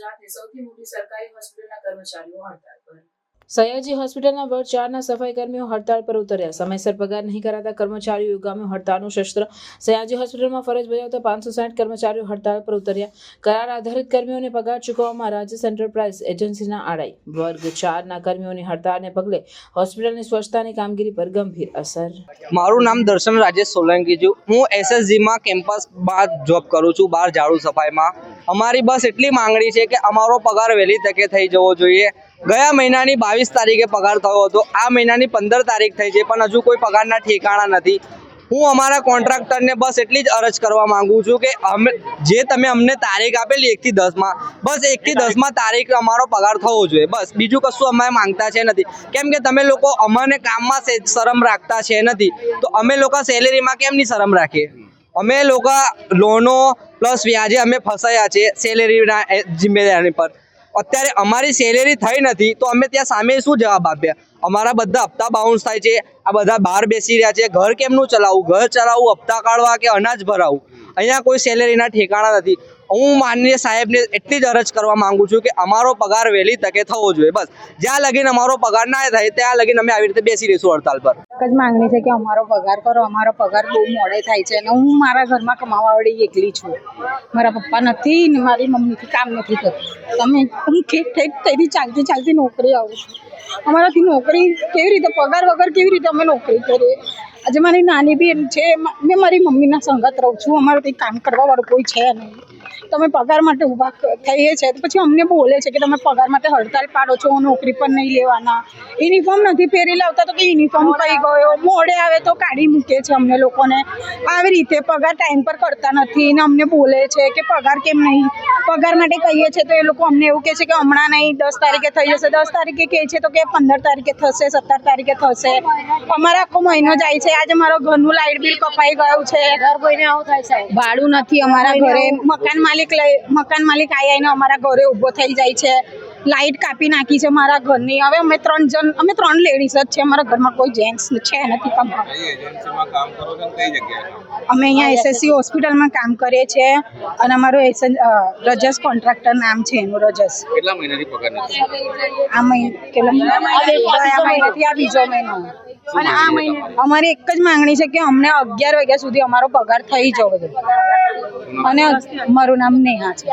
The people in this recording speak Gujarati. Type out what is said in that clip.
ગુજરાતની સૌથી મોટી સરકારી હોસ્પિટલના કર્મચારીઓ હડતાળ પર સયાજી હોસ્પિટલના વર્ગ ચારના સફાઈ કર્મીઓ હડતાળ પર ઉતર્યા. સમયસર પગાર નહીં કરાતા કર્મચારીઓ ગામે હડતાળનું શસ્ત્ર સયાજી હોસ્પિટલમાં ફરજ બજાવતા પાંચસો સાઠ કર્મચારીઓ હડતાળ પર ઉતર્યા. કરાર આધારિત કર્મીઓને પગાર ચૂકવવામાં રાજ્ય એન્ટરપ્રાઇઝ એજન્સીના આડાઈ. વર્ગ ચારના કર્મીઓની હડતાળને પગલે હોસ્પિટલની સ્વચ્છતાની કામગીરી પર ગંભીર અસર. મારું નામ દર્શન રાજેશ સોલંકી છું હું એસએસજીમાં કેમ્પસ બાદ જોબ કરું છું બહાર ઝાડુ સફાઈમાં. અમારી બસ એટલી માંગણી છે કે અમારો પગાર વહેલી તકે થઈ જવો જોઈએ. ગયા મહિનાની બાવીસ તારીખે પગાર થયો હતો. આ મહિનાની પંદર તારીખ થઈ છે, પણ હજુ કોઈ પગારના ઠેકાણા નથી. હું અમારા કોન્ટ્રાક્ટરને બસ એટલી જ અરજ કરવા માંગુ છું કે અમે જે તમે અમને તારીખ આપેલી એકથી દસમાં, બસ એકથી દસમાં તારીખ અમારો પગાર થવો જોઈએ. બસ, બીજું કશું અમે માંગતા છે નથી. કેમ કે તમે લોકો અમને કામમાં શરમ રાખતા છે નથી. તો અમે લોકો સેલેરીમાં કેમ નહીં શરમ રાખીએ? અમે લોકો લોનો પ્લસ વ્યાજે અમે ફસાયા છે સેલેરીના જિમ્મેદારી પર. અત્યારે અમારી સેલેરી થઈ નથી, તો અમે ત્યાં સામે શું જવાબ આપ્યા અમારા બધા હપ્તા બાઉન્સ થાય છે, આ બધા બહાર બેસી રહ્યા છે, ઘર કેમનું ચલાવવું? ઘર ચલાવવું, હપ્તા કાઢવા કે અનાજ ભરાવું? અહીંયા કોઈ સેલેરીના ઠેકાણા નથી. હું માનનીય સાહેબને એટલી જ અરજ કરવા માંગુ છું કે અમારો પગાર વહેલી તકે થવો જોઈએ, બસ. જ્યાં લગીન અમારો પગાર ના થાય, ત્યાં લગીન અમે આવી રીતે બેસી રહીશું હડતાલ પર. એક જ માંગણી છે કે અમારો પગાર કરો, અમારો પગાર બહુ મોડે થાય છે અને હું મારા ઘરમાં કમાવાવાળી એકલી છું. મારા પપ્પા નથી ને મારી મમ્મીથી કામ નથી કરતી તમે હું ઠેક ઠેક તેથી ચાલતી ચાલતી નોકરી આવું છું. અમારાથી નોકરી કેવી રીતે, પગાર વગર કેવી રીતે અમે નોકરી કરીએ? આજે મારી નાની બેન છે, મેં મારી મમ્મીના સંગત રહું છું. અમારે કંઈ કામ કરવાવાળું કોઈ છે નહીં. તમે પગાર માટે ઊભા થઈએ છે પછી અમને બોલે છે કે તમે પગાર માટે હડતાલ પાડો છો નોકરી પર નહીં લેવાના. યુનિફોર્મ નથી પહેરી લાવતા તો કે યુનિફોર્મ કઈ ગયો? મોડે આવે તો કાઢી મૂકે છે અમને લોકોને. આવી રીતે પગાર ટાઈમ પર કરતા નથી ને અમને બોલે છે કે પગાર કેમ નહીં? પગાર માટે કહીએ છીએ તો એ લોકો અમને એવું કહે છે કે હમણાં નહીં દસ તારીખે થઈ જશે. દસ તારીખે કહે છે તો કે પંદર તારીખે થશે સત્તર તારીખે થશે. અમારા આખો મહિનો જાય છે. આજે મારો ઘરનું લાઇટ બિલ કપાઈ ગયું છે. ભાડું નથી અમારા ઘરે. મકાન માલિક લઈ મકાન માલિક આવી આવીને અમારા ઘરે ઊભો થઈ જાય છે. લાઇટ કાપી નાખી છે મારા ઘરની. હવે અમે ત્રણ જણ અમે ત્રણ લેડીઝ જ છે અમારા ઘરમાં કોઈ જેન્ટ્સ છે નથી? અમે અહીંયા એસએસસી હોસ્પિટલમાં કામ કરીએ છીએ. અને અમારું એસ રજસ કોન્ટ્રાક્ટર નામ છે એનું રજસ. કેટલા મહિનાથી પગાર આ મહિના કેટલા મહિનાથી? આ બીજો મહિનો. અને આ મહિને? અમારી એક જ માંગણી છે કે અમને અગિયાર વાગ્યા સુધી અમારો પગાર થઈ જવો જોઈએ. અને મારું નામ નેહા છે.